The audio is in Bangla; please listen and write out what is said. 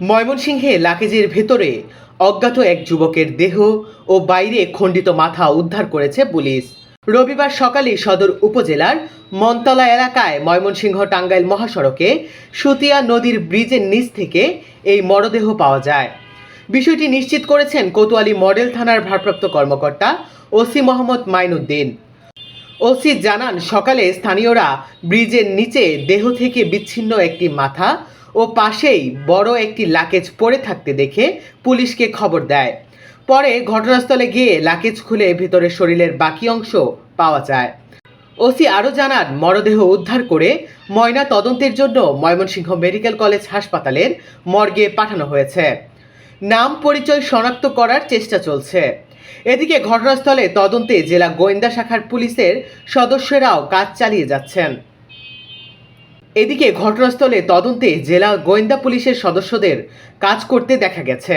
ময়মনসিংহে লাকেজের ভেতরে অজ্ঞাত এক যুবকের দেহ ও বাইরে খণ্ডিত মাথা উদ্ধার করেছে পুলিশ। রবিবার সকালে সদর উপজেলার মনতলা এলাকায় ময়মনসিংহ টাঙ্গাইল মহাসড়কে সুতিয়া নদীর ব্রিজের নিচ থেকে এই মরদেহ পাওয়া যায়। বিষয়টি নিশ্চিত করেছেন কোতোয়ালি মডেল থানার ভারপ্রাপ্ত কর্মকর্তা ওসি মোহাম্মদ মাইনুদ্দিন। ওসি জানান, সকালে স্থানীয়রা ব্রিজের নিচে দেহ থেকে বিচ্ছিন্ন একটি মাথা ও পাশেই বড় একটি লাকেজ পড়ে থাকতে দেখে পুলিশকে খবর দেয়। পরে ঘটনাস্থলে গিয়ে লাকেজ খুলে ভিতরে শরীরের বাকি অংশ পাওয়া যায়। ওসি আরও জানান, মরদেহ উদ্ধার করে ময়না তদন্তের জন্য ময়মনসিংহ মেডিকেল কলেজ হাসপাতালের মর্গে পাঠানো হয়েছে। নাম পরিচয় শনাক্ত করার চেষ্টা চলছে। এদিকে ঘটনাস্থলে তদন্তে জেলা গোয়েন্দা শাখার পুলিশের সদস্যরাও কাজ চালিয়ে যাচ্ছেন। এদিকে ঘটনাস্থলে তদন্তে জেলা গোয়েন্দা পুলিশের সদস্যদের কাজ করতে দেখা গেছে।